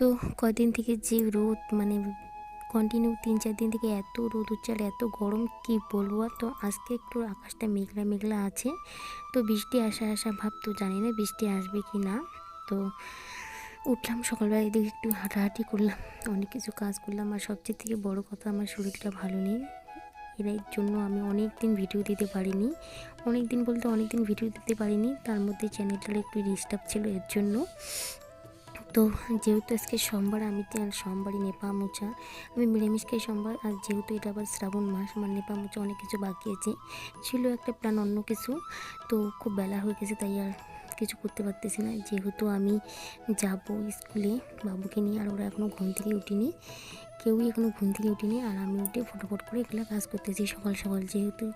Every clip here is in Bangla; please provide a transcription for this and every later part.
তো কদিন থেকে যে রোদ মানে কন্টিনিউ তিন চার দিন থেকে এত রোদ উচ্চাল এত গরম, কি বলব আর? তো আজকে একটু আকাশটা মেঘলা মেঘলা আছে। তো বৃষ্টি আসা আসা ভাব তো জানি না বৃষ্টি আসবে কি না। তো উঠলাম সকালবেলা এদিকে একটু হাঁটাহাঁটি করলাম, অনেক কিছু কাজ করলাম আর সবচেয়ে থেকে বড় কথা আমার শরীরটা ভালো নেই। এর জন্য আমি অনেক দিন ভিডিও দিতে পারিনি। অনেক দিন বলতে অনেক দিন ভিডিও দিতে পারিনি, তার মধ্যে চ্যানেলটার একটু ডিস্টার্ব ছিল এর জন্য। তো যেহেতু আজকে সোমবার, আমি তো আর সোমবারই নেপা মোছা আমি খাই সোমবার, আর যেহেতু এটা আবার শ্রাবণ মাস, আমার নেপা মোছা অনেক কিছু বাকি আছে। ছিল একটা প্ল্যান অন্য কিছু, তো খুব বেলা হয়ে গেছে, তাই আর কিছু করতে পারতেছি না। যেহেতু আমি যাব স্কুলে বাবুকে নিয়ে, আর ওরা এখনও ঘুম থেকে উঠিনি, কেউই এখনও ঘুম থেকে উঠিনি, আর আমি উঠে ফটোফট করে এগুলো কাজ করতেছি সকাল সকাল। যেহেতু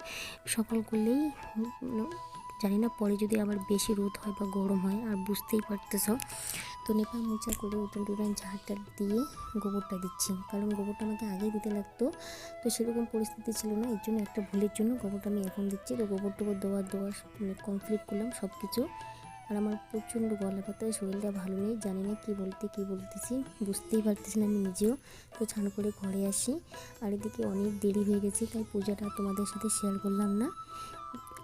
সকাল করলেই জানি না, পরে যদি আবার বেশি রোদ হয় বা গরম হয়, আর বুঝতেই পারতেছ। তো নেপা মোচা করে উঠান টুটান ঝাড়টা দিয়ে গোবরটা দিচ্ছি, কারণ গোবরটা আমাকে আগেই দিতে লাগতো। তো সেরকম পরিস্থিতি ছিল না, এর জন্য একটা ভুলের জন্য গোবরটা আমি এখন দিচ্ছি। তো গোবর টোবর দেওয়ার দেওয়ার মানে কমপ্লিট করলাম সব কিছু আর আমার প্রচণ্ড গলা পাতায় শরীরটা ভালো নেই, জানি না কী বলতে, কী বলতেছি, বুঝতেই পারতেছি না আমি নিজেও। তো ছান করে ঘরে আসি, আর এদিকে অনেক দেরি হয়ে গেছে, তাই পূজাটা তোমাদের সাথে শেয়ার করলাম না।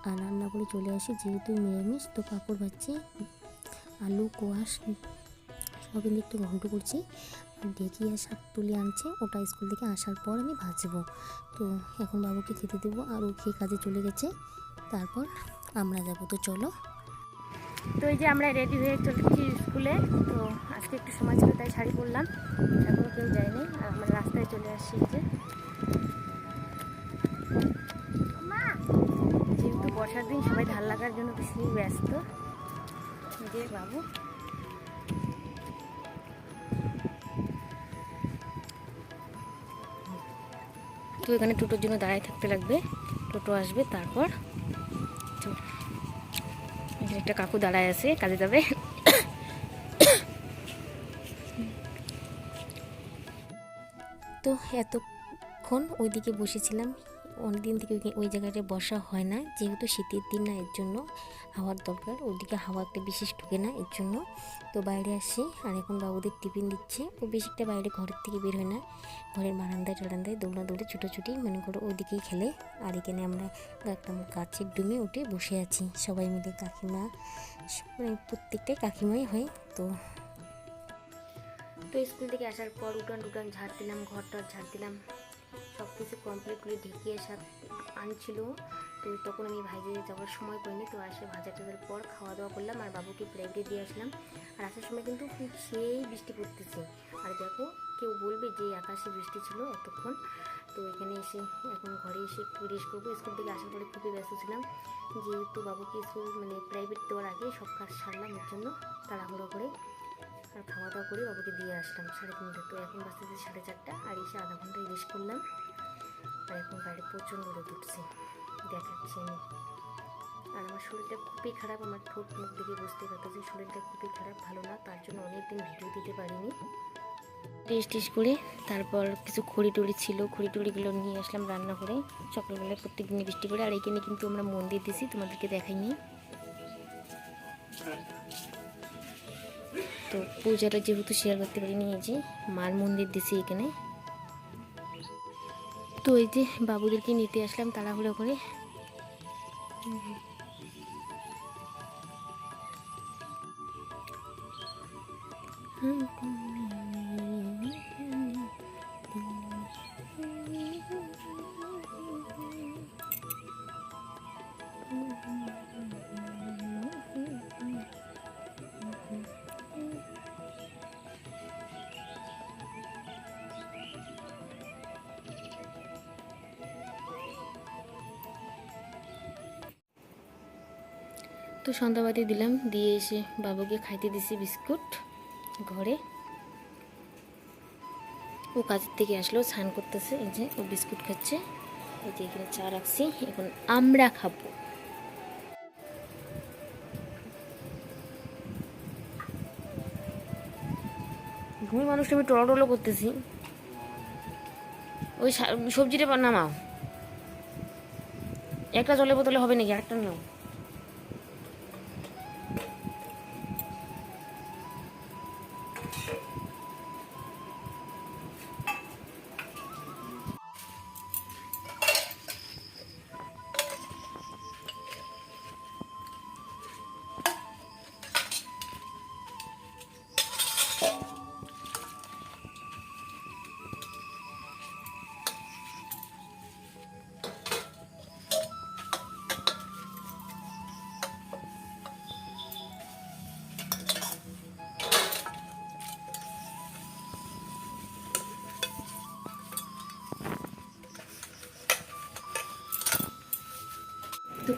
আর রান্না করে চলে আসি, যেহেতু নিরামিষ, তো পাঁপড় ভাজছি, আলু, কোয়াশ সবিন একটু ঘন্ট করছি। ঢেকি আর শাক তুলে আনছে, ওটা স্কুল থেকে আসার পর আমি ভাজবো। তো এখন বাবুকে খেতে দেবো, আর ও খেয়ে কাজে চলে গেছে, তারপর আমরা যাব। তো চলো। তো এই যে আমরা রেডি হয়ে চলেছি স্কুলে, তো আজকে একটু সময় ছিল তাই শাড়ি পরলাম এখনও কেউ যায়নি আর আমরা রাস্তায় চলে আসছি যে। বর্ষার দিন সবাই ধান লাগার জন্য বেশি ব্যস্ত। যে বাবু। তো এখানে টোটোর জন্য দাঁড়ায় থাকতে লাগবে। টোটো আসবে তারপর। একটা কাকু দাঁড়ায় আছে, কাজে যাবে। তো এতক্ষণ ওইদিকে বসেছিলাম। অনেকদিন থেকে ওই- জায়গাটায় বসা হয় না। যেহেতু শীতের দিন না, এর জন্য হাওয়ার দরকার। ওদিকে হাওয়া একটা বিশেষ ঢুকে না, এর জন্য। তো বাইরে আসি, আর এখন বাবুদের টিফিন দিচ্ছে। ও বেশিটা বাইরে ঘরের থেকে বের হয় না। ঘরের বারান্দায় টারান্দায় দৌড়া দৌড়ে ছুটোছুটি, মনে করো ওদিকেই খেলে। আর এখানে আমরা একটা গাছের ডুমে উঠে বসে আছি। সবাই মিলে কাকিমা মানে প্রত্যেকটাই কাকিমাই হয়, তো তো স্কুল থেকে আসার পর উঠান টুটান ঝাড় দিলাম ঘর টর ঝাড় দিলাম। সব কিছু কমপ্লিট করে ঢেকিয়ে সাথ আনছিল। তো তখন আমি ভাইজে যাওয়ার সময় পাইনি তো আসে ভাজা টাজার পর খাওয়া দাওয়া করলাম, আর বাবুকে প্লেটে দিয়ে আসলাম। আর আসার সময় কিন্তু খুব সেই বৃষ্টি পড়তেছে। আর দেখো, কেউ বলবে যে আকাশে বৃষ্টি ছিল এতক্ষণ। তো এখানে এসে এখন ঘরে এসে একটু রেস্ট করব। স্কুল থেকে আসার পরে খুবই ব্যস্ত ছিলাম। যেহেতু বাবুকে স্কুল মানে প্রাইভেট দেওয়ার আগে সব কাজ সারলাম এর জন্য তাড়াহুড়ো করে। আর খাওয়া দাওয়া করে বাবুকে দিয়ে আসলাম। সাড়ে তিনটে তো এখন বাজতেছে সাড়ে চারটা আর এসে আধা ঘণ্টা রেস্ট করলাম। আর এখন বাইরে প্রচণ্ড রোদ উঠছে। দেখাচ্ছি আমি আর আমার শরীরটা খুবই খারাপ, আমার ঠোঁট মুখ দেখে বুঝতে পারতেছি শরীরটা খুবই খারাপ, ভালো না, তার জন্য অনেকদিন ভিডিও দিতে পারিনি। টেস্ট টেস্ট করে তারপর কিছু খড়ি টড়ি ছিল খড়ি টড়িগুলো নিয়ে আসলাম রান্না করে সকালবেলায় প্রত্যেক দিন বৃষ্টি করে, আর এইখানে কিন্তু আমরা মন্দির দিছি তোমাদেরকে দেখাইনি। তো পূজাটা যেহেতু শেয়ার করতে পারিনি, এই যে মার মন্দির দিছি এখানে। তো এই যে বাবুদেরকে নিতে আসলাম তাড়াহুড়ো করে। তো সন্ধ্যাবাতি দিলাম, দিয়ে এসে বাবুকে খাইতে দিছি বিস্কুট, ঘরে। ও কাজের থেকে আসলো, স্নান করতেছে, এই যে ও বিস্কুট খাচ্ছে। এই যে এখানে চা রাখছি, এখন আমরা খাব। ঘুমি মানুষটা আমি টলো টলো করতেছি। ওই সবজিটা নামাও। একটা জলের বোতলে হবে নাকি? একটা নাও।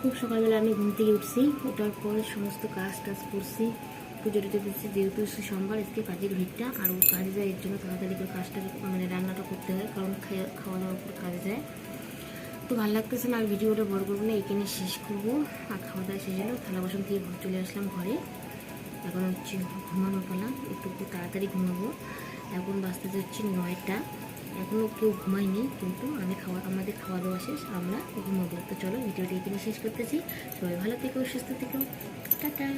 খুব সকালবেলা আমি ঘুম থেকে উঠছি ওঠার পরে সমস্ত কাজ টাজ করছি, পুজো টুজো দিচ্ছি, যেহেতু হচ্ছে সোমবার, আজকে কাজের ভিড়টা, আর ও কাজে যায় এর জন্য তাড়াতাড়ি করে কাজটা মানে রান্নাটা করতে হয়, কারণ খাওয়া দাওয়ার পর কাজে যায়। তো ভালো লাগতেছে না, আর ভিডিওটা বড় করব না, এখানে শেষ করব, আর খাওয়া দাওয়া শেষ হলো থালা বাসন থেকে চলে আসলাম ঘরে। এখন হচ্ছে ঘুমানো পালা, একটু একটু তাড়াতাড়ি ঘুমাবো। এখন বাঁচতে যাচ্ছি নয়টা। এখনও কেউ ঘুমায়নি, কিন্তু আমি খাওয়া, আমাদের খাওয়া দাওয়া শেষ, আমরা ঘুমাবো। তো চলো, ভিডিওটি এখানে শেষ করতেছি। সবাই ভালো থেকো, সুস্থ থেকো। টাটা!